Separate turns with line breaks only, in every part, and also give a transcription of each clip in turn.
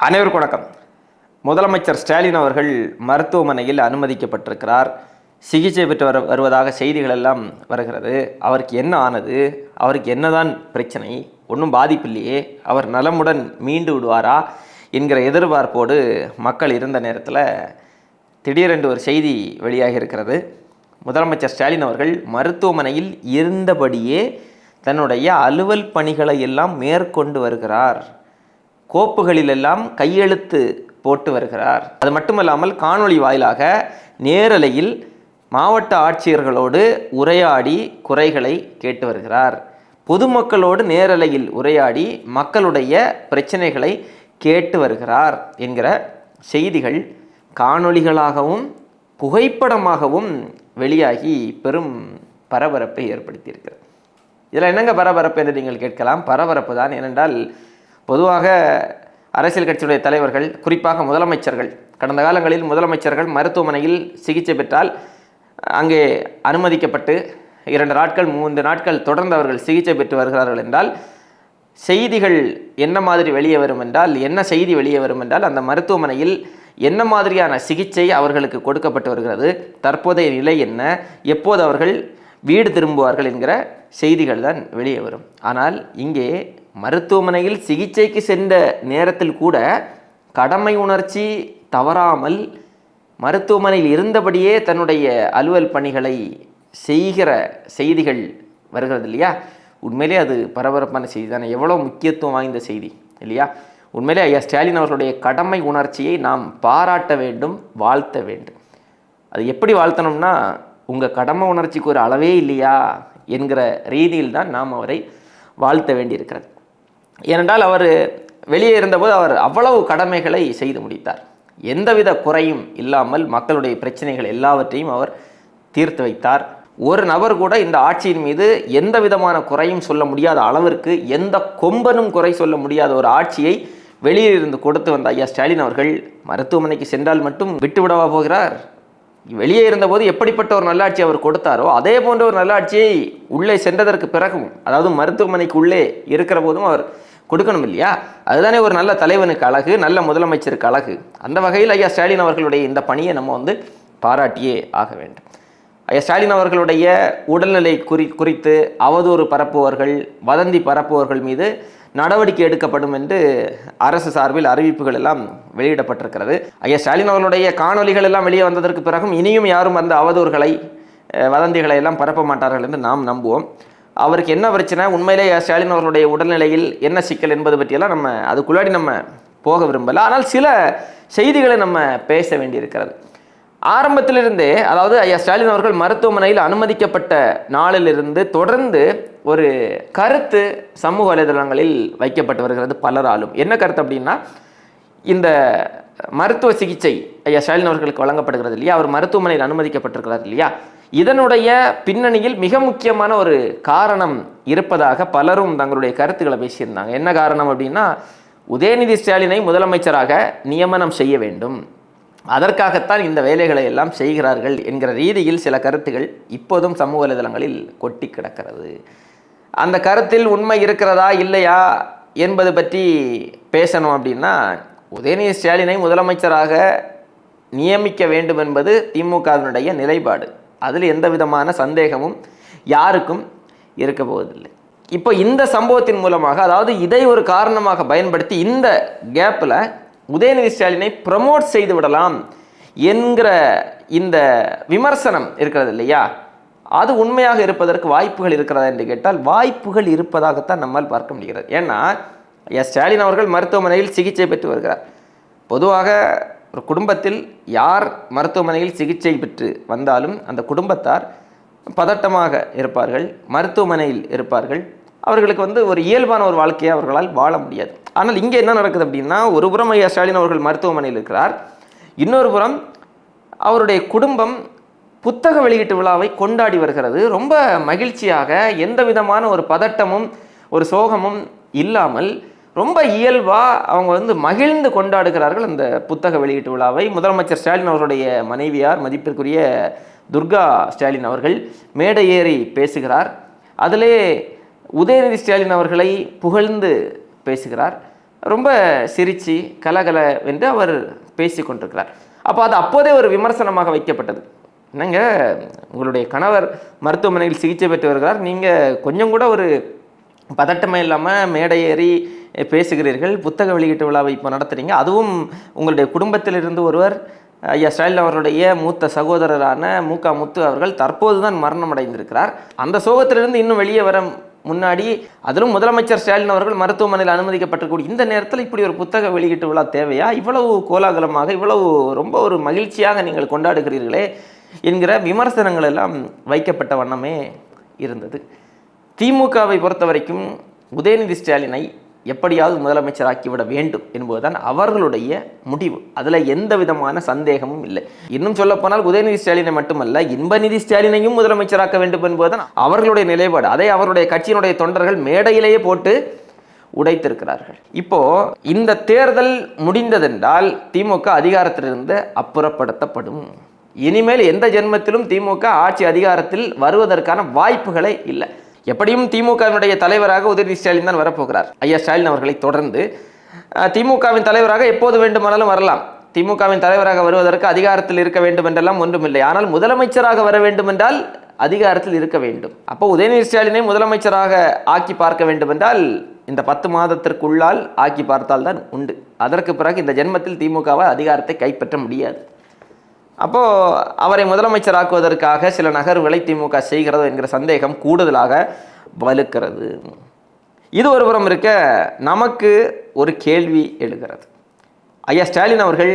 அனைவருக்கும் வணக்கம். முதலமைச்சர் ஸ்டாலின் அவர்கள் மருத்துவமனையில் அனுமதிக்கப்பட்டிருக்கிறார். சிகிச்சை பெற்று வர வருவதாக செய்திகள் எல்லாம் வருகிறது. அவருக்கு என்ன ஆனது? அவருக்கு என்னதான் பிரச்சனை? ஒன்றும் பாதிப்பில்லையே. அவர் நலமுடன் மீண்டு விடுவாரா? என்கிற எதிர்பார்ப்போடு மக்கள் இருந்த நேரத்தில் திடீரென்று ஒரு செய்தி வெளியாகி இருக்கிறது. முதலமைச்சர் ஸ்டாலின் அவர்கள் மருத்துவமனையில் இருந்தபடியே தன்னுடைய அலுவல் பணிகளை எல்லாம் மேற்கொண்டு வருகிறார். கோப்புகளிலெல்லாம் கையெழுத்து போட்டு வருகிறார். அது மட்டுமல்லாமல் காணொளி வாயிலாக நேரலையில் மாவட்ட ஆட்சியர்களோடு உரையாடி குறைகளை கேட்டு வருகிறார். பொதுமக்களோடு நேரலையில் உரையாடி மக்களுடைய பிரச்சனைகளை கேட்டு வருகிறார் என்கிற செய்திகள் காணொளிகளாகவும் புகைப்படமாகவும் வெளியாகி பெரும் பரபரப்பை ஏற்படுத்தியிருக்கிறது. இதில் என்னங்க பரபரப்பு என்று நீங்கள் கேட்கலாம்? பரபரப்பு தான். ஏனென்றால் பொதுவாக அரசியல் கட்சியுடைய தலைவர்கள் குறிப்பாக முதலமைச்சர்கள் கடந்த காலங்களில் முதலமைச்சர்கள் மருத்துவமனையில் சிகிச்சை பெற்றால் அங்கே அனுமதிக்கப்பட்டு இரண்டு நாட்கள் மூன்று நாட்கள் தொடர்ந்து அவர்கள் சிகிச்சை பெற்று வருகிறார்கள் என்றால் செய்திகள் என்ன மாதிரி வெளியே வரும் என்றால் என்ன செய்தி வெளியே வரும் என்றால் அந்த மருத்துவமனையில் என்ன மாதிரியான சிகிச்சை அவர்களுக்கு கொடுக்கப்பட்டு வருகிறது தற்போதைய நிலை என்ன எப்போது அவர்கள் வீடு திரும்புவார்கள் என்கிற செய்திகள் தான் வெளியே வரும். ஆனால் இங்கே மருத்துவமனையில் சிகிச்சைக்கு சென்ற நேரத்தில் கூட கடமை உணர்ச்சி தவறாமல் மருத்துவமனையில் இருந்தபடியே தன்னுடைய அலுவல் பணிகளை செய்கிற செய்திகள் வருகிறது இல்லையா? உண்மையிலே அது பரபரப்பான செய்தி தானே. எவ்வளோ முக்கியத்துவம் வாய்ந்த செய்தி இல்லையா? உண்மையிலே ஐயா ஸ்டாலின் அவர்களுடைய கடமை உணர்ச்சியை நாம் பாராட்ட வேண்டும் வாழ்த்த வேண்டும். அது எப்படி வாழ்த்தணும்னா உங்கள் கடமை உணர்ச்சிக்கு ஒரு அளவே இல்லையா என்கிற ரீதியில் தான் நாம் அவரை வாழ்த்த வேண்டியிருக்கிறது. ஏனென்றால் அவர் வெளியே இருந்தபோது அவர் அவ்வளவு கடமைகளை செய்து முடித்தார். எந்தவித குறையும் இல்லாமல் மக்களுடைய பிரச்சனைகள் எல்லாவற்றையும் அவர் தீர்த்து வைத்தார். ஒரு நபர் கூட இந்த ஆட்சியின் மீது எந்த விதமான குறையும் சொல்ல முடியாத அளவிற்கு எந்த கொம்பனும் குறை சொல்ல முடியாத ஒரு ஆட்சியை வெளியில் இருந்து கொடுத்து வந்த ஐயா ஸ்டாலின் அவர்கள் மருத்துவமனைக்கு சென்றால் மட்டும் விட்டுவிடவா போகிறார்? வெளியே இருந்தபோது எப்படிப்பட்ட ஒரு நல்லாட்சி அவர் கொடுத்தாரோ அதே போன்ற ஒரு நல்லாட்சியை உள்ளே சென்றதற்கு பிறகும் அதாவது மருத்துவமனைக்கு உள்ளே இருக்கிற போதும் அவர் கொடுக்கணும் இல்லையா அதுதானே ஒரு நல்ல தலைவனுக்கு அழகு நல்ல முதலமைச்சருக்கு அழகு. அந்த வகையில் ஐயா ஸ்டாலின் அவர்களுடைய இந்த பணியை நம்ம வந்து பாராட்டியே ஆக வேண்டும். ஐயா ஸ்டாலின் அவர்களுடைய உடல்நிலை குறி குறித்து அவதூறு பரப்புவர்கள் வதந்தி பரப்புவர்கள் மீது நடவடிக்கை எடுக்கப்படும் என்று அரசு சார்பில் அறிவிப்புகள் எல்லாம் வெளியிடப்பட்டிருக்கிறது. ஐயா ஸ்டாலின் அவர்களுடைய காணொலிகள் எல்லாம் வெளியே வந்ததற்கு பிறகும் இனியும் யாரும் அந்த அவதூறுகளை வதந்திகளை எல்லாம் பரப்ப மாட்டார்கள் என்று நாம் நம்புவோம். அவருக்கு என்ன பிரச்சனை? உண்மையிலே ஸ்டாலின் அவர்களுடைய உடல்நிலையில் என்ன சிக்கல் என்பது பற்றியெல்லாம் நம்ம அதுக்குள்ளாடி நம்ம போக விரும்பலை. ஆனால் சில செய்திகளை நம்ம பேச வேண்டியிருக்கிறது. ஆரம்பத்திலிருந்தே அதாவது ஐயா ஸ்டாலின் அவர்கள் மருத்துவமனையில் அனுமதிக்கப்பட்ட நாளிலிருந்து தொடர்ந்து ஒரு கருத்து சமூக வலைதளங்களில் வைக்கப்பட்டு வருகிறது பலராலும். என்ன கருத்து அப்படின்னா இந்த மருத்துவ சிகிச்சை ஐயா ஸ்டாலின் அவர்களுக்கு வழங்கப்படுகிறது இல்லையா? அவர் மருத்துவமனையில் அனுமதிக்கப்பட்டிருக்கிறார் இல்லையா? இதனுடைய பின்னணியில் மிக முக்கியமான ஒரு காரணம் இருப்பதாக பலரும் தங்களுடைய கருத்துக்களை பேசியிருந்தாங்க. என்ன காரணம் அப்படின்னா உதயநிதி ஸ்டாலினை முதலமைச்சராக நியமனம் செய்ய வேண்டும். அதற்காகத்தான் இந்த வேலைகளை எல்லாம் செய்கிறார்கள் என்கிற ரீதியில் சில கருத்துகள் இப்போதும் சமூக வலைதளங்களில் கொட்டி கிடக்கிறது. அந்த கருத்தில் உண்மை இருக்கிறதா இல்லையா என்பது பற்றி பேசணும் அப்படின்னா உதயநிதி ஸ்டாலினை முதலமைச்சராக நியமிக்க வேண்டும் என்பது திமுகவினுடைய நிலைப்பாடு. அதில் எந்த விதமான சந்தேகமும் யாருக்கும் இருக்க போவதில்லை. இப்போ இந்த சம்பவத்தின் மூலமாக அதாவது இதை ஒரு காரணமாக பயன்படுத்தி இந்த கேப்பில் உதயநிதி ஸ்டாலினை ப்ரமோட் செய்து விடலாம் என்கிற இந்த விமர்சனம் இருக்கிறது இல்லையா? அது உண்மையாக இருப்பதற்கு வாய்ப்புகள் இருக்கிறதா என்று கேட்டால் வாய்ப்புகள் இருப்பதாகத்தான் நம்மால் பார்க்க முடிகிறது. ஏன்னா எஸ் ஸ்டாலின் அவர்கள் மருத்துவமனையில் சிகிச்சை பெற்று வருகிறார். பொதுவாக ஒரு குடும்பத்தில் யார் மருத்துவமனையில் சிகிச்சை பெற்று வந்தாலும் அந்த குடும்பத்தார் பதட்டமாக இருப்பார்கள் மருத்துவமனையில் இருப்பார்கள். அவர்களுக்கு வந்து ஒரு இயல்பான ஒரு வாழ்க்கையை அவர்களால் வாழ முடியாது. ஆனால் இங்கே என்ன நடக்குது அப்படின்னா ஒரு புறம் ஐயா ஸ்டாலின் அவர்கள் மருத்துவமனையில் இருக்கிறார். இன்னொரு புறம் அவருடைய குடும்பம் புத்தக வெளியீட்டு விழாவை கொண்டாடி வருகிறது. ரொம்ப மகிழ்ச்சியாக எந்த விதமான ஒரு பதட்டமும் ஒரு சோகமும் இல்லாமல் ரொம்ப இயல்பாக அவங்க வந்து மகிழ்ந்து கொண்டாடுகிறார்கள் அந்த புத்தக வெளியீட்டு விழாவை. முதலமைச்சர் ஸ்டாலின் அவருடைய மனைவியார் மதிப்பிற்குரிய துர்கா ஸ்டாலின் அவர்கள் மேடை ஏறி பேசுகிறார். அதிலே உதயநிதி ஸ்டாலின் அவர்களை புகழ்ந்து பேசுகிறார். ரொம்ப சிரித்து கலகல என்று அவர் பேசி கொண்டிருக்கிறார். அப்போ அது அப்போதே ஒரு விமர்சனமாக வைக்கப்பட்டது. என்னங்க உங்களுடைய கணவர் மருத்துவமனையில் சிகிச்சை பெற்று வருகிறார். நீங்கள் கொஞ்சம் கூட ஒரு பதட்டமே இல்லாமல் மேடை ஏறி பேசுகிறீர்கள். புத்தக வெளியீட்டு விழாவை இப்போ நடத்துகிறீங்க அதுவும் உங்களுடைய குடும்பத்திலிருந்து ஒருவர் ஐயா ஸ்டாலின் அவர்களுடைய மூத்த சகோதரரான மூகா முத்து அவர்கள் தற்போது தான் மரணம் அடைந்திருக்கிறார் அந்த சோகத்திலிருந்து இன்னும் வெளியே வர முன்னாடி அதிலும் முதலமைச்சர் ஸ்டாலின் அவர்கள் மருத்துவமனையில் அனுமதிக்கப்பட்டிருக்கூடிய இந்த நேரத்தில் இப்படி ஒரு புத்தக வெளியீட்டு விழா தேவையா? இவ்வளவு கோலாகலமாக இவ்வளவு ரொம்ப ஒரு மகிழ்ச்சியாக நீங்கள் கொண்டாடுகிறீர்களே என்கிற விமர்சனங்கள் எல்லாம் வைக்கப்பட்ட வண்ணமே இருந்தது. திமுகவை பொறுத்த வரைக்கும் உதயநிதி ஸ்டாலினை எப்படியாவது முதலமைச்சராக்கிவிட வேண்டும் என்பதுதான் அவர்களுடைய முடிவு. அதில் எந்த விதமான சந்தேகமும் இல்லை. இன்னும் சொல்லப்போனால் உதயநிதி ஸ்டாலினை மட்டுமல்ல இன்பநிதி ஸ்டாலினையும் முதலமைச்சராக்க வேண்டும் என்பதுதான் அவர்களுடைய நிலைப்பாடு. அதை அவருடைய கட்சியினுடைய தொண்டர்கள் மேடையிலேயே போட்டு உடைத்திருக்கிறார்கள். இப்போ இந்த தேர்தல் முடிந்ததென்றால் திமுக அதிகாரத்திலிருந்து அப்புறப்படுத்தப்படும். இனிமேல் எந்த ஜென்மத்திலும் திமுக ஆட்சி அதிகாரத்தில் வருவதற்கான வாய்ப்புகளே இல்லை. எப்படியும் திமுகவினுடைய தலைவராக உதயநிதி ஸ்டாலின் தான் வரப்போகிறார். ஐயா ஸ்டாலின் அவர்களை தொடர்ந்து திமுகவின் தலைவராக எப்போது வேண்டுமானாலும் வரலாம். திமுகவின் தலைவராக வருவதற்கு அதிகாரத்தில் இருக்க வேண்டும் என்றெல்லாம் ஒன்றுமில்லை. ஆனால் முதலமைச்சராக வர வேண்டும் என்றால் அதிகாரத்தில் இருக்க வேண்டும். அப்போ உதயநிதி ஸ்டாலினை முதலமைச்சராக ஆக்கி பார்க்க வேண்டும் என்றால் இந்த பத்து மாதத்திற்குள்ளால் ஆக்கி பார்த்தால்தான் உண்டு. அதற்கு பிறகு இந்த ஜென்மத்தில் திமுகவை அதிகாரத்தை கைப்பற்ற முடியாது. அப்போ அவரை முதலமைச்சராக்குவதற்காக சில நகர்வுகளை திமுக செய்கிறது என்கிற சந்தேகம் கூடுதலாக வலுக்கிறது. இது ஒருபுறம் இருக்க நமக்கு ஒரு கேள்வி எழுகிறது. ஐயா ஸ்டாலின் அவர்கள்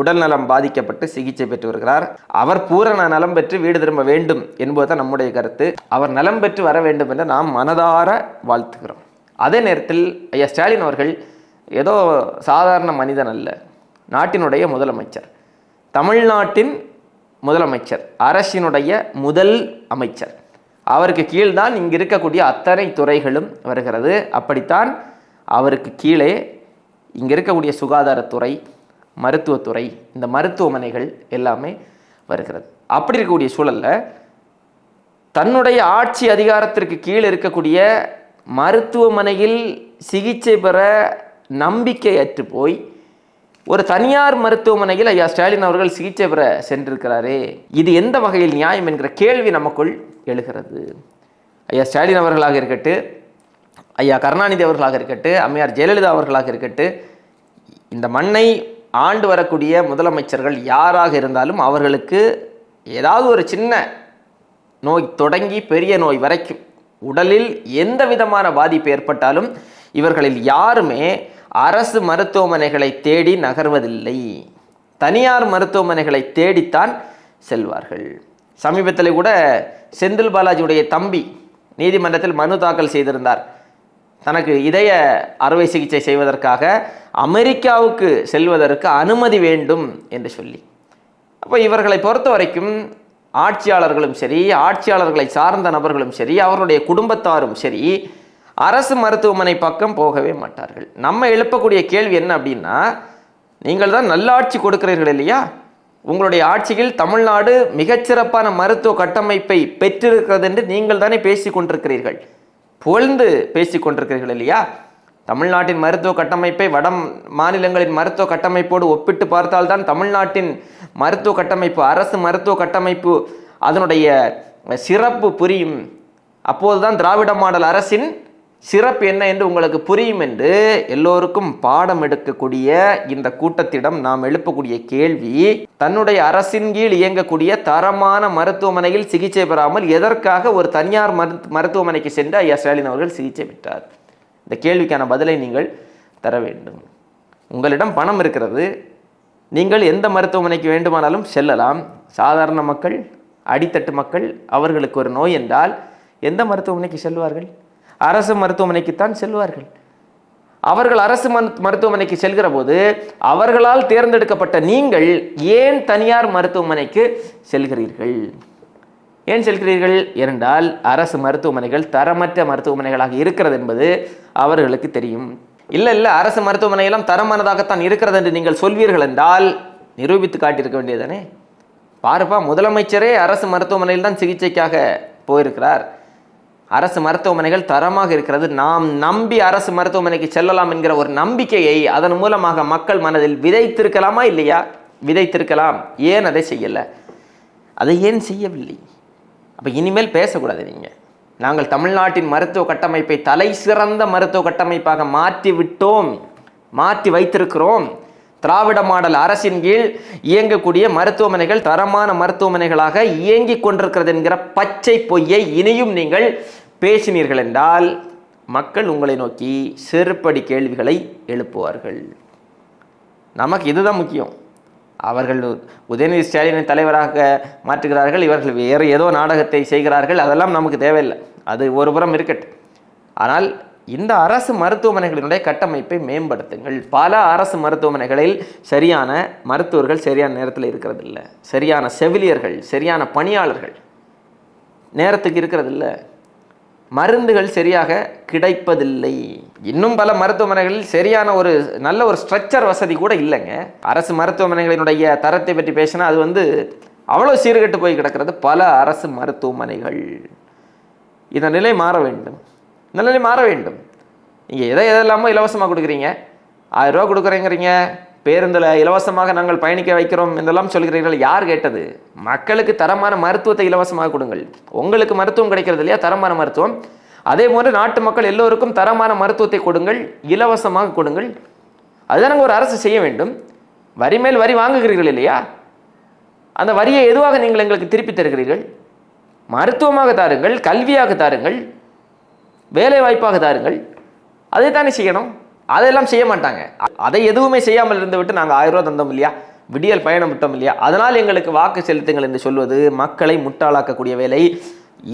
உடல்நலம் பாதிக்கப்பட்டு சிகிச்சை பெற்று வருகிறார். அவர் பூரண நலம் பெற்று வீடு திரும்ப வேண்டும் என்பதுதான் நம்முடைய கருத்து. அவர் நலம் பெற்று வர வேண்டும் என்று நாம் மனதார வாழ்த்துகிறோம். அதே நேரத்தில் ஐயா ஸ்டாலின் அவர்கள் ஏதோ சாதாரண மனிதன் அல்ல நாட்டினுடைய முதலமைச்சர். தமிழ்நாட்டின் முதலமைச்சர் அரசினுடைய முதல் அமைச்சர். அவருக்கு கீழ்தான் இங்கே இருக்கக்கூடிய அத்தனை துறைகளும் வருகிறது. அப்படித்தான் அவருக்கு கீழே இங்கே இருக்கக்கூடிய சுகாதாரத்துறை மருத்துவத்துறை இந்த மருத்துவமனைகள் எல்லாமே வருகிறது. அப்படி இருக்கக்கூடிய சூழல்ல தன்னுடைய ஆட்சி அதிகாரத்திற்கு கீழ் இருக்கக்கூடிய மருத்துவமனையில் சிகிச்சை பெற நம்பிக்கையற்று போய் ஒரு தனியார் மருத்துவமனையில் ஐயா ஸ்டாலின் அவர்கள் சிகிச்சை பெற சென்றிருக்கிறாரே. இது எந்த வகையில் நியாயம் என்கிற கேள்வி நமக்குள் எழுகிறது. ஐயா ஸ்டாலின் அவர்களாக இருக்கட்டு ஐயா கருணாநிதி அவர்களாக இருக்கட்டு அம்மையார் ஜெயலலிதா அவர்களாக இருக்கட்டு இந்த மண்ணை ஆண்டு வரக்கூடிய முதலமைச்சர்கள் யாராக இருந்தாலும் அவர்களுக்கு ஏதாவது ஒரு சின்ன நோய் தொடங்கி பெரிய நோய் வரைக்கும் உடலில் எந்த விதமான பாதிப்பு ஏற்பட்டாலும் இவர்களில் யாருமே அரசு மருத்துவமனைகளை தேடி நகர்வதில்லை. தனியார் மருத்துவமனைகளை தேடித்தான் செல்வார்கள். சமீபத்தில் கூட செந்தில் பாலாஜியுடைய தம்பி நீதிமன்றத்தில் மனு தாக்கல் செய்திருந்தார். தனக்கு இதய அறுவை சிகிச்சை செய்வதற்காக அமெரிக்காவுக்கு செல்வதற்கு அனுமதி வேண்டும் என்று சொல்லி. அப்போ இவர்களை பொறுத்த வரைக்கும் ஆட்சியாளர்களும் சரி ஆட்சியாளர்களை சார்ந்த நபர்களும் சரி அவர்களுடைய குடும்பத்தாரும் சரி அரசு மருத்துவமனை பக்கம் போகவே மாட்டார்கள். நம்ம எழுப்பக்கூடிய கேள்வி என்ன அப்படின்னா நீங்கள் தான் நல்லாட்சி கொடுக்கிறீர்கள் இல்லையா? உங்களுடைய ஆட்சியில் தமிழ்நாடு மிகச்சிறப்பான மருத்துவ கட்டமைப்பை பெற்றிருக்கிறது என்று நீங்கள் தானே பேசி கொண்டிருக்கிறீர்கள். புகழ்ந்து பேசி கொண்டிருக்கிறீர்கள் இல்லையா? தமிழ்நாட்டின் மருத்துவ கட்டமைப்பை வட மாநிலங்களின் மருத்துவ கட்டமைப்போடு ஒப்பிட்டு பார்த்தால்தான் தமிழ்நாட்டின் மருத்துவ கட்டமைப்பு அரசு மருத்துவ கட்டமைப்பு அதனுடைய சிறப்பு புரியும். அப்போதுதான் திராவிட மாடல் அரசின் சிறப்பு என்ன என்று உங்களுக்கு புரியும் என்று எல்லோருக்கும் பாடம் எடுக்கக்கூடிய இந்த கூட்டத்திடம் நாம் எழுப்பக்கூடிய கேள்வி தன்னுடைய அரசின் கீழ் இயங்கக்கூடிய தரமான மருத்துவமனையில் சிகிச்சை பெறாமல் எதற்காக ஒரு தனியார் மரு மருத்துவமனைக்கு சென்று ஐயா ஸ்டாலின் அவர்கள் சிகிச்சை பெற்றார்? இந்த கேள்விக்கான பதிலை நீங்கள் தர வேண்டும். உங்களிடம் பணம் இருக்கிறது. நீங்கள் எந்த மருத்துவமனைக்கு வேண்டுமானாலும் செல்லலாம். சாதாரண மக்கள் அடித்தட்டு மக்கள் அவர்களுக்கு ஒரு நோய் என்றால் எந்த மருத்துவமனைக்கு செல்வார்கள்? அரசு மருத்துவமனைக்குத்தான் செல்வார்கள். அவர்கள் அரசு மருத்- மருத்துவமனைக்கு செல்கிற போது அவர்களால் தேர்ந்தெடுக்கப்பட்ட நீங்கள் ஏன் தனியார் மருத்துவமனைக்கு செல்கிறீர்கள்? ஏன் செல்கிறீர்கள்? என்றால் அரசு மருத்துவமனைகள் தரமற்ற மருத்துவமனைகளாக இருக்கிறது என்பது அவர்களுக்கு தெரியும். இல்லை இல்லை அரசு மருத்துவமனையெல்லாம் தரமானதாகத்தான் இருக்கிறது என்று நீங்கள் சொல்வீர்கள் என்றால் நிரூபித்து காட்டியிருக்க வேண்டியதானே பாருப்பா முதலமைச்சரே அரசு மருத்துவமனையில் தான் சிகிச்சைக்காக போயிருக்கிறார். அரசு மருத்துவமனைகள் தரமாக இருக்கிறது. நாம் நம்பி அரசு மருத்துவமனைக்கு செல்லலாம் என்கிற ஒரு நம்பிக்கையை அதன் மூலமாக மக்கள் மனதில் விதைத்திருக்கலாமா இல்லையா? விதைத்திருக்கலாம். ஏன் அதை செய்யலை? அதை ஏன் செய்யவில்லை? அப்போ இனிமேல் பேசக்கூடாது நீங்கள் நாங்கள் தமிழ்நாட்டின் மருத்துவ கட்டமைப்பை தலை சிறந்த மருத்துவ கட்டமைப்பாக மாற்றி விட்டோம். மாற்றி வைத்திருக்கிறோம். திராவிட மாடல் அரசின் கீழ் இயங்கக்கூடிய மருத்துவமனைகள் தரமான மருத்துவமனைகளாக இயங்கிக் கொண்டிருக்கிறது என்கிற பச்சை பொய்யை இனியும் நீங்கள் பேசினீர்கள் என்றால் மக்கள் உங்களை நோக்கி செருப்படி கேள்விகளை எழுப்புவார்கள். நமக்கு இதுதான் முக்கியம். அவர்கள் உதயநிதி ஸ்டாலினை தலைவராக மாற்றுகிறார்கள் இவர்கள் வேறு ஏதோ நாடகத்தை செய்கிறார்கள் அதெல்லாம் நமக்கு தேவையில்லை. அது ஒரு புறம் இருக்கட்டும். ஆனால் இந்த அரசு மருத்துவமனைகளினுடைய கட்டமைப்பை மேம்படுத்துங்கள். பல அரசு மருத்துவமனைகளில் சரியான மருத்துவர்கள் சரியான நேரத்தில் இருக்கிறதில்ல. சரியான செவிலியர்கள் சரியான பணியாளர்கள் நேரத்துக்கு இருக்கிறதில்ல. மருந்துகள் சரியாக கிடைப்பதில்லை. இன்னும் பல மருத்துவமனைகளில் சரியான ஒரு நல்ல ஒரு ஸ்ட்ரக்சர் வசதி கூட இல்லைங்க. அரசு மருத்துவமனைகளினுடைய தரத்தை பற்றி பேசினா அது வந்து அவ்வளோ சீர்கெட்டு போய் கிடக்கிறது பல அரசு மருத்துவமனைகள். இந்த நிலை மாற வேண்டும். இந்த நிலை மாற வேண்டும். நீங்கள் எதை எதெல்லாமோ இலவசமாக கொடுக்குறீங்க. ஆயிரம் ரூபா கொடுக்குறேங்கிறீங்க. பேருந்தில் இலவசமாக நாங்கள் பயணிக்க வைக்கிறோம் என்றெல்லாம் சொல்கிறீர்கள். யார் கேட்டது? மக்களுக்கு தரமான மருத்துவத்தை இலவசமாக கொடுங்கள். உங்களுக்கு மருத்துவம் கிடைக்கிறது இல்லையா? தரமான மருத்துவம். அதே போன்று நாட்டு மக்கள் எல்லோருக்கும் தரமான மருத்துவத்தை கொடுங்கள். இலவசமாக கொடுங்கள். அதுதான் ஒரு அரசு செய்ய வேண்டும். வரி மேல் வரி வாங்குகிறீர்கள் இல்லையா? அந்த வரியை எதுவாக நீங்கள் எங்களுக்கு திருப்பி தருகிறீர்கள்? மருத்துவமாக தாருங்கள் கல்வியாக தாருங்கள் வேலை வாய்ப்பாக தாருங்கள். அதை தானே செய்யணும்? அதெல்லாம் செய்ய மாட்டாங்க. அதை எதுவுமே செய்யாமல் இருந்து விட்டு நாங்கள் ஆயிரம் ரூபா தந்தோம் இல்லையா? விடியல் பயணம் விட்டோம் இல்லையா? அதனால் எங்களுக்கு வாக்கு செலுத்துங்கள் என்று சொல்வது மக்களை முட்டாளாக்கக்கூடிய வேலை.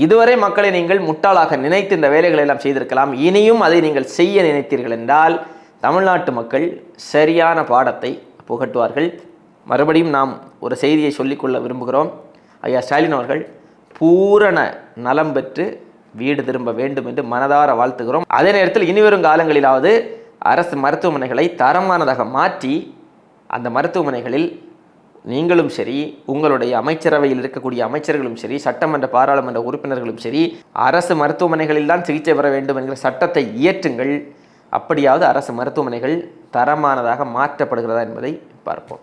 இதுவரை மக்களை நீங்கள் முட்டாளாக நினைத்து இந்த வேலைகளை எல்லாம் செய்திருக்கலாம். இனியும் அதை நீங்கள் செய்ய நினைத்தீர்கள் என்றால் தமிழ்நாட்டு மக்கள் சரியான பாடத்தை புகட்டுவார்கள். மறுபடியும் நாம் ஒரு செய்தியை சொல்லிக்கொள்ள விரும்புகிறோம். ஐயா ஸ்டாலின் அவர்கள் பூரண நலம் பெற்று வீடு திரும்ப வேண்டும் என்று மனதார வாழ்த்துகிறோம். அதே நேரத்தில் இனிவரும் காலங்களிலாவது அரசு மருத்துவமனைகளை தரமானதாக மாற்றி அந்த மருத்துவமனைகளில் நீங்களும் சரி உங்களுடைய அமைச்சரவையில் இருக்கக்கூடிய அமைச்சர்களும் சரி சட்டமன்ற பாராளுமன்ற உறுப்பினர்களும் சரி அரசு மருத்துவமனைகளில் தான் சிகிச்சை பெற வேண்டும் என்கிற சட்டத்தை இயற்றுங்கள். அப்படியாவது அரசு மருத்துவமனைகள் தரமானதாக மாற்றப்படுகிறதா என்பதை பார்ப்போம்.